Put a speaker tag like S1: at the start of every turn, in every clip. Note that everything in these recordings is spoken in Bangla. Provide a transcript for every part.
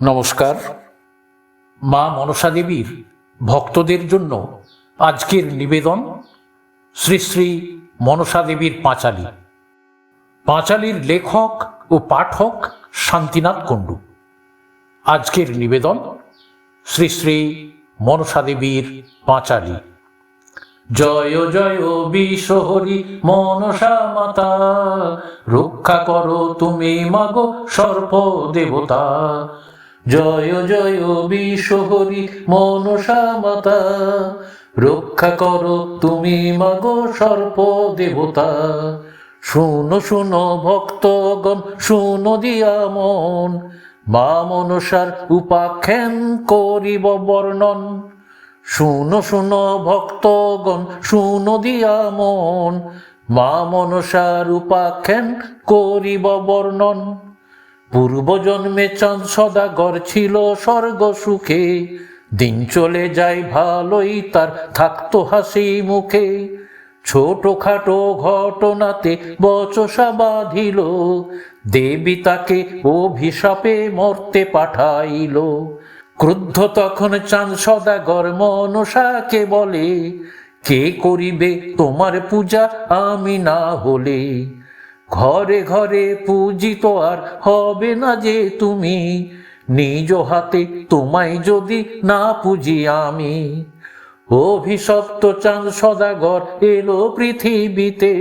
S1: নমস্কার। মা মনসা দেবীর ভক্তদের জন্য আজকের নিবেদন শ্রী শ্রী মনসা দেবীর পাঁচালী। পাঁচালীর লেখক ও পাঠক শান্তিনাথ কুণ্ডু। আজকের নিবেদন শ্রী শ্রী মনসা দেবীর পাঁচালী। জয় জয় বিশহরি মনসা মাতা, রক্ষা করো তুমি মাগো সর্প দেবতা জয় জয় বিশহরি মনসা মাতা। রক্ষা করো তুমি মাগো সর্প দেবতা শুনো শুনো ভক্তগণ, শুনো দিয়া মন। মা মনসার উপাখ্যান করিব বর্ণন। শুনো শুনো ভক্তগণ, শুনো দিয়া মন। মা মনসার উপাখ্যান করিব বর্ণন। পূর্বজন্মে চাঁদ সদাগর ছিল স্বর্গ সুখে। দিন চলে যায় ভালোই, তার থাকতো হাসি মুখে। ছোটখাটো ঘটনাতে বচসা বাঁধিল। দেবী তাকে অভিশাপে মরতে পাঠাইল। ক্রুদ্ধ তখন চাঁদ সদাগর মনসাকে বলে, কে করিবে তোমার পূজা, আমি না হলে? ঘরে ঘরে পূজিত আর হবে না যে তুমি। নিজ হাতে তোমায় যদি না পুজি আমি, অভিশপ্ত চাঁদ সদাগর এলো পৃথিবীতে।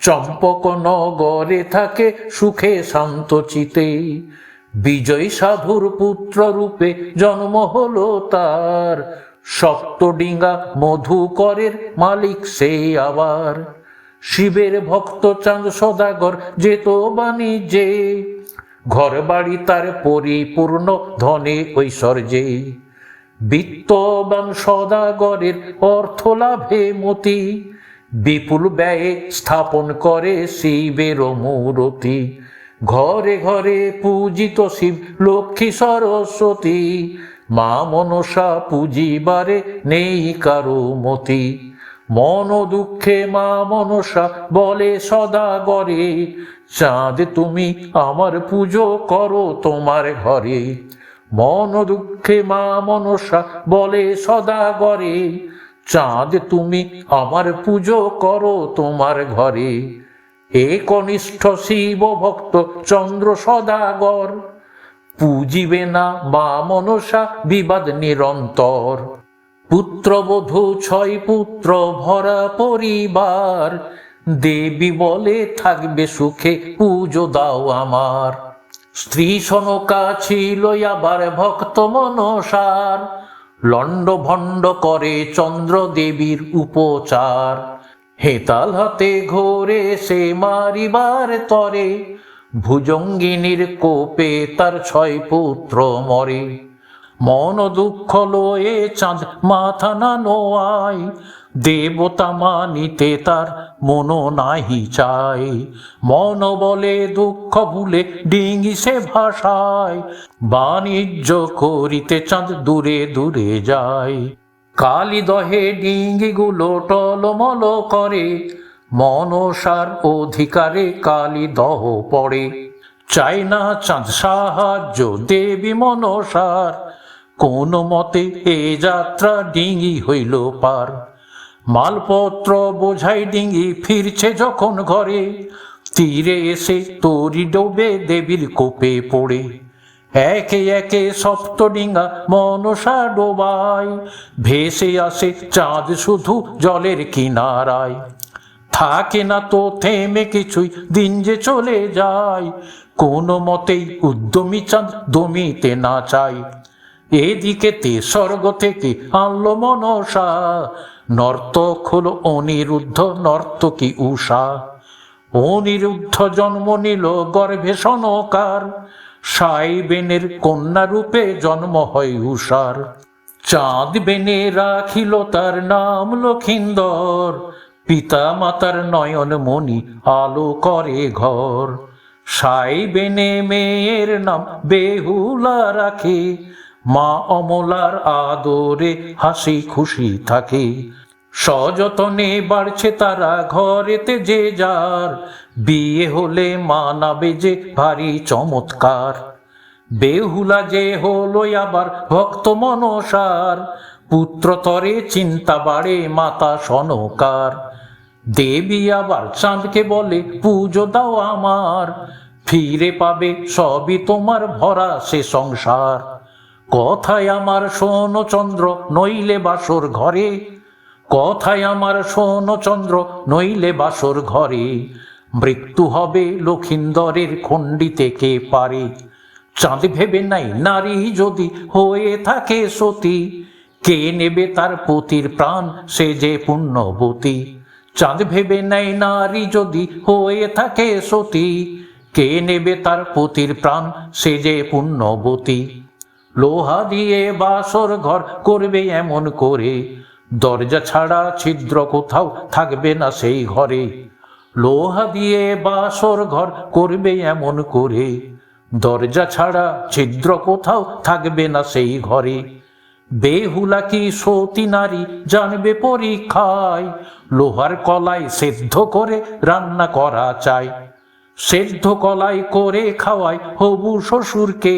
S1: চম্পক নগরে থাকে সুখে শান্ত চিতে। বিজয় সাধুর পুত্র রূপে জন্ম হলো তার। সপ্তডিঙ্গা মধুকরের মালিক সে আবার। শিবের ভক্ত চাঁদ সদাগর যেত বাণিজ্যে ঘর বাড়ি তার পরিপূর্ণ ধনে ঐশ্বর্যে। বিত্তবান সদাগরের অর্থ লাভে মতি। বিপুল ব্যয়ে স্থাপন করে শিবের মূরতি। ঘরে ঘরে পূজিত শিব লক্ষ্মী সরস্বতী। মা মনসা পুজিবারে নেই কারও মতি। মন দুঃখে মা মনসা বলে সদা গরে, চাঁদ তুমি আমার পুজো করো তোমার ঘরে। মন দুঃখে মা মনসা বলে সদা গরে, চাঁদ তুমি আমার পুজো করো তোমার ঘরে। এ কনিষ্ঠ শিব ভক্ত চন্দ্র সদাগর, পুজিবে না মা মনসা বিবাদ নিরন্তর। পুত্রবধূ ছয় পুত্র ভরা পরিবার, দেবী বলে থাকবে সুখে, পুজো দাও আমার। স্ত্রী সনকা ছিল আবার ভক্ত মনসার লণ্ড ভণ্ড করে চন্দ্র দেবীর উপচার। হেতাল হাতে ঘোরে সে মারিবার তরে, ভুজঙ্গিনীর কোপে তার ছয় পুত্র মরে। মন দুঃখ লয়ে চাঁদ মাথা না নোয়াই, দেবতা মানিতে তার মন নাহি চাই। মন বলে দুঃখ ভুলে ডিঙ্গি সে ভাষায় বাণিজ্য করিতে চাঁদ দূরে দূরে যায়। কালি দহে ডিঙ্গিগুলো টলমল করে, মনসার অধিকারে কালি দহ পড়ে। চাই না চাঁদ সাহায্য দেবী মনসার কোন মতে এ যাত্রা ডিঙ্গি হইল পার। মালপত্র বোঝাই ডিঙ্গি ফিরছে যখন ঘরে। তীরে এসে তরি ডোবে দেবীর কোপে পড়ে। একে একে সপ্ত ডিঙ্গা মনসা ডোবায়। ভেসে আসে চাঁদ শুধু জলের কিনারায়। থাকে না তো থেমে কিছুই, দিন যে চলে যায়। কোনো মতেই উদ্যমী চাঁদ দমিতে না চায়। এদিকে তে স্বর্গ থেকে আনলো মনসা। নর্তক হল অনিরুদ্ধ, নর্তকী উষা অনিরুদ্ধ জন্ম নিল গর্ভে সনকার। সাই বেনের কন্যা রূপে জন্ম হয় উষার চাঁদ বেনে রাখিল তার নাম লক্ষিন্দর। পিতা মাতার নয়ন মণি আলো করে ঘর। সাই বেনে মেয়ের নাম বেহুলা রাখে। মা অমলার আদরে হাসি খুশি থাকে। সযতনে বাড়ছে তারা ঘরেতে যে যার। বিয়ে হলে মানাবে যে ভারী চমৎকার। বেহুলা যে হলো আবার ভক্ত মনসার। পুত্রতরে চিন্তা বাড়ে মাতা সনকার। দেবী আবার চাঁদকে বলে, পুজো দাও আমার। ফিরে পাবে সবই তোমার ভরা সে সংসার। কথায় আমার শোন চন্দ্র, নইলে বাসর ঘরে। কথায় আমার শোন চন্দ্র, নইলে বাসর ঘরে। মৃত্যু হবে লক্ষিন্দরের খণ্ডিতে কে পারে? চাঁদ ভেবে নাই নারী যদি হয়ে থাকে সতী। কে নেবে তার পতির প্রাণ, সে যে পুণ্যবতী? চাঁদ ভেবে নেয় নারী যদি হয়ে থাকে সতী। কে নেবে তার পতির প্রাণ, সে যে পুণ্যবতী? লোহা দিয়ে বাসর ঘর করবে এমন করে। দরজা ছাড়া ছিদ্র কোথাও থাকবে না সেই ঘরে। লোহা দিয়ে বাসর ঘর করবে এমন করে। দরজা ছাড়া ছিদ্র কোথাও থাকবে না সেই ঘরে। বেহুলা কি সতী নারী জানবে পরীক্ষায়। লোহার কলাই সেদ্ধ করে রান্না করা চাই। সেদ্ধ কলাই করে খাওয়ায় হবু শ্বশুরকে।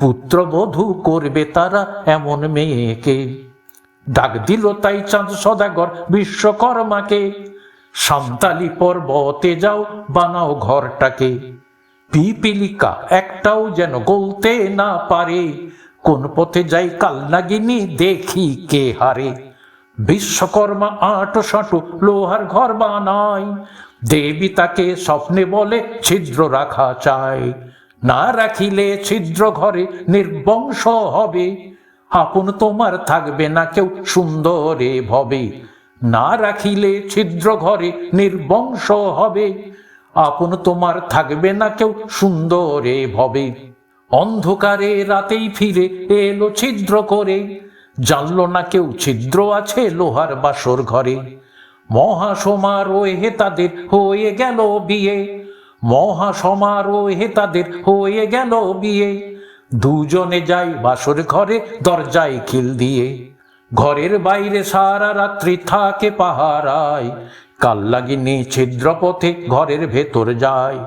S1: পুত্রবধূ করবে তারা এমন মেয়েকে। ডাক দিল তাই চাঁদ সদাগর বিশ্বকর্মাকে, সান্তালি পর্বতে যাও, বানাও ঘরটাকে। পিপিলিকা একটাও যেন গলতে না পারে, কোন পথে যাই কাল কালনাগিনী দেখি কে হারে। বিশ্বকর্মা আটো সাঁটো লোহার ঘর বানায়, দেবী তাকে স্বপ্নে বলে ছিদ্র রাখা চায়। না রাখিলে ছিদ্র ঘরে নির্বংশ হবে। আপন তোমার থাকবে না কেউ সুন্দরে ভবে। না রাখিলে ছিদ্র ঘরে নির্বংশ হবে। আপন তোমার থাকবে না কেউ সুন্দরে ভবে। অন্ধকারে রাতেই ফিরে এলো ছিদ্র করে। জানলো না কেউ ছিদ্র আছে লোহার বাসর ঘরে। মহাসমারোহে তাদের হয়ে গেল বিয়ে। মহাসমারোহে তাদের হয়ে গেল বিয়ে। দুজনে যাই বাসর ঘরে, দরজায় খিল দিয়ে। ঘরের বাইরে সারা রাত্রি থাকে পাহারায়। কাল লাগিনি ছিদ্রপথে ঘরের ভেতর যায়।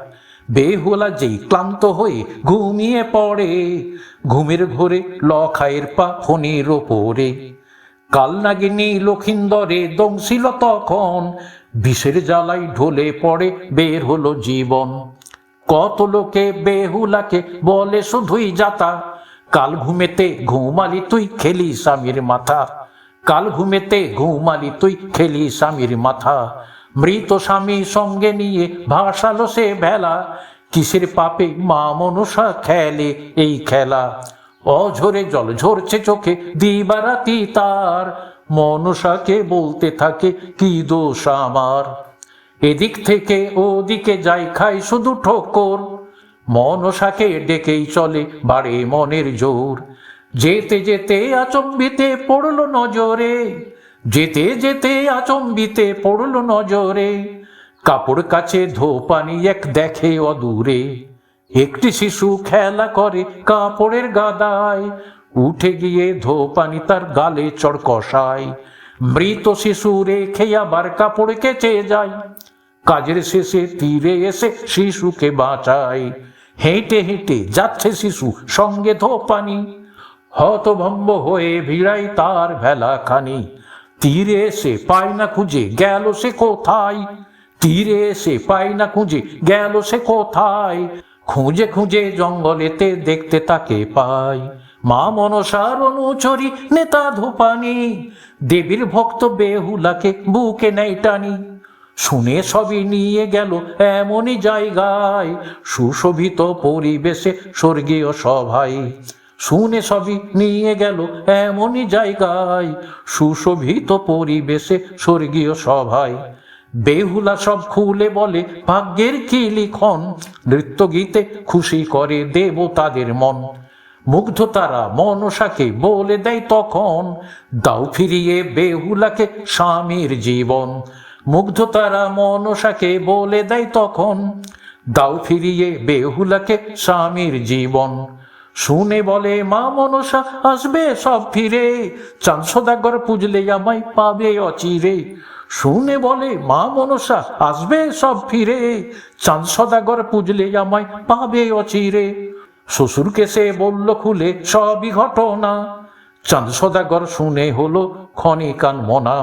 S1: বেহুলা যেই ক্লান্ত হয়ে ঘুমিয়ে পড়ে, ঘুমের ঘোরে লখায়ের পা ফণির ওপরে। কাল নাগিনী লক্ষিন্দরে দংশিল তখন বিষের জ্বালাই ঢলে পড়ে, বের হলো জীবন। কত লোকে বেহুলাকে বলে, শুধুই যাতা। কাল ঘুমেতে ঘুমালি তুই, খেলি স্বামীর মাথা। কাল ঘুমেতে ঘুমালি তুই, খেলি স্বামীর মাথা। মৃত স্বামী সঙ্গে নিয়ে ভাসালো সে ভেলা। কিসের পাপে মা মনসা খেলে এই খেলা? অঝরে জল ঝরছে চোখে, দিবারাতি তার। মনসাকে বলতে থাকে, কি দোষ আমার? এদিক থেকে ওদিকে যাই, খাই শুধু ঠোকর। মনসাকে ডেকেই চলে বাড়ে মনের জোর। যেতে যেতে আচম্বিতে পড়ল নজরে, যেতে যেতে আচম্বিতে পড়ল নজরে। কাপড় কাছে ধোপানি এক দেখে অদূরে। একটি শিশু খেলা করে কাপড়ের গাদায় উঠে গিয়ে ধোপানি তার গালে চড় কষায়। মৃত শিশু রেখে আবার কাপড় কেচে যায়। কাজের শেষে তীরে এসে শিশুকে বাঁচায়। হেঁটে হেঁটে যাচ্ছে শিশু সঙ্গে ধোপানি। হতভম্ব হয়ে ভিড়াই তার ভেলা খানি তীরে এসে পায় না খুঁজে গেল সে কোথায়? তীরে এসে পায় না খুঁজে গেল সে কোথায়? খুঁজে খুঁজে জঙ্গলেতে দেখতে তাকে পাই মা মনসার অনুচরি নেতা ধোপানি। দেবীর ভক্ত বেহুলাকে বুকে নেই টানি। শুনে সবই নিয়ে গেল এমনই জায়গায়, সুশোভিত পরিবেশে স্বর্গীয় সভায়। শুনে সবই নিয়ে গেল এমনই জায়গায়, সুশোভিত পরিবেশে স্বর্গীয় সভায়। বেহুলা সব খুলে বলে, ভাগ্যের কি লিখন? নৃত্য গীতে খুশি করে দেব তাদের মন। মুগ্ধ তারা মনসাকে বলে দেয় তখন, দাও ফিরিয়ে বেহুলাকে স্বামীর জীবন। মুগ্ধ তারা মনসাকে বলে দেয় তখন, দাও ফিরিয়ে বেহুলাকে স্বামীর জীবন। শুনে বলে, মা মনসা, আসবে সব ফিরে। চাঁদ সদাগর পুজলে আমায় পাবে অচিরে। শুনে বলে, মা মনসা, আসবে সব ফিরে। চাঁদ সদাগর পুজলে আমায় পাবে অচিরে। শ্বশুরকে সে বলল খুলে, সবই ঘটনা। চাঁদ সদাগর শুনে হলো ক্ষণিকান মনা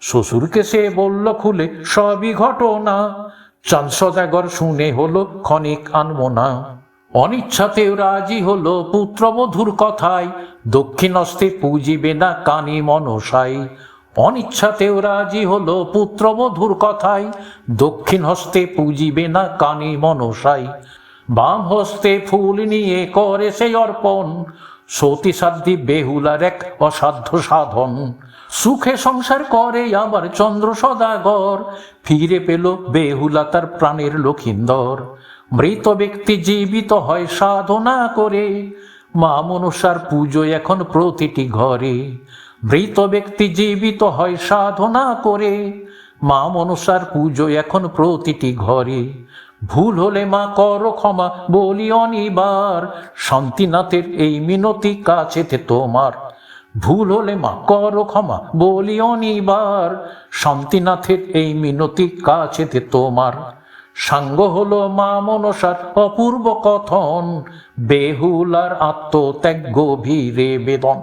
S1: শ্বশুরকে সে বলল খুলে, সবই ঘটনা। চাঁদ সদাগর শুনে হলো ক্ষণিক আনমনা অনিচ্ছাতেও রাজি হলো পুত্রবধূর কথায় দক্ষিণস্তে পুজিবে না কানি মনসাই। অনিচ্ছাতেও রাজি হলো পুত্রবধূর কথায় দক্ষিণ হস্তে পুজিবে না কানি মনসাই। বাম হস্তে ফুল নিয়ে করে সেই অর্পণ। সতী সাধ্যি বেহুলার এক অসাধ্য সাধন। সুখে সংসার করে আবার চন্দ্র সদাগর। ফিরে পেল বেহুলা তার প্রাণের লক্ষিন্দর। মৃত ব্যক্তি জীবিত হয় সাধনা করে। মা মনসার পুজো এখন প্রতিটি ঘরে। মৃত ব্যক্তি জীবিত হয় সাধনা করে। মা মনসার পুজো এখন প্রতিটি ঘরে। ভুল হলে মা কর ক্ষমা, বলি অনিবার। শান্তিনাথের এই মিনতি কাছেতে তোমার। ভুল হলে মা কর ক্ষমা, বলি অনিবার। শান্তিনাথের এই মিনতি কাছেতে তোমার। সাঙ্গ হলো মা মনসার অপূর্ব কথন, বেহুলার আত্মত্যাগ গভীরে বেদন।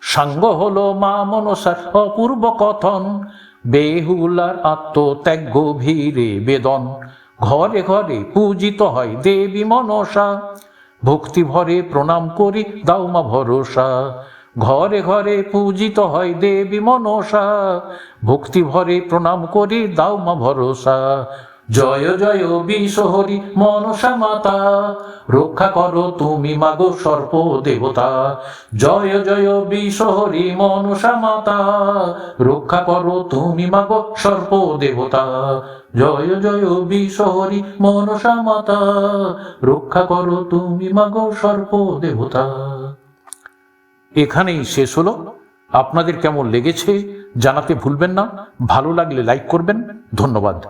S1: সাঙ্গ হলো মা মনসার অপূর্ব কথন, বেহুলার আত্মত্যাগ গভীরে বেদন। ঘরে ঘরে পূজিত হয় দেবী মনসা। ভক্তি ভরে প্রণাম করি দাউমা ভরসা। ঘরে ঘরে পূজিত হয় দেবী মনসা। ভক্তি ভরে প্রণাম করি দাউমা ভরসা। জয় জয় বিশহরি মনসা মাতা, রক্ষা করো তুমি মাগো সর্প দেবতা। জয় জয় বিশহরি মনসা মাতা, রক্ষা করো তুমি মাগো সর্প দেবতা। জয় জয় বিশহরি মনসা মাতা, রক্ষা করো তুমি মাগো সর্প দেবতা। এখানেই শেষ হলো। আপনাদের কেমন লেগেছে জানাতে ভুলবেন না। ভালো লাগলে লাইক করবেন। ধন্যবাদ।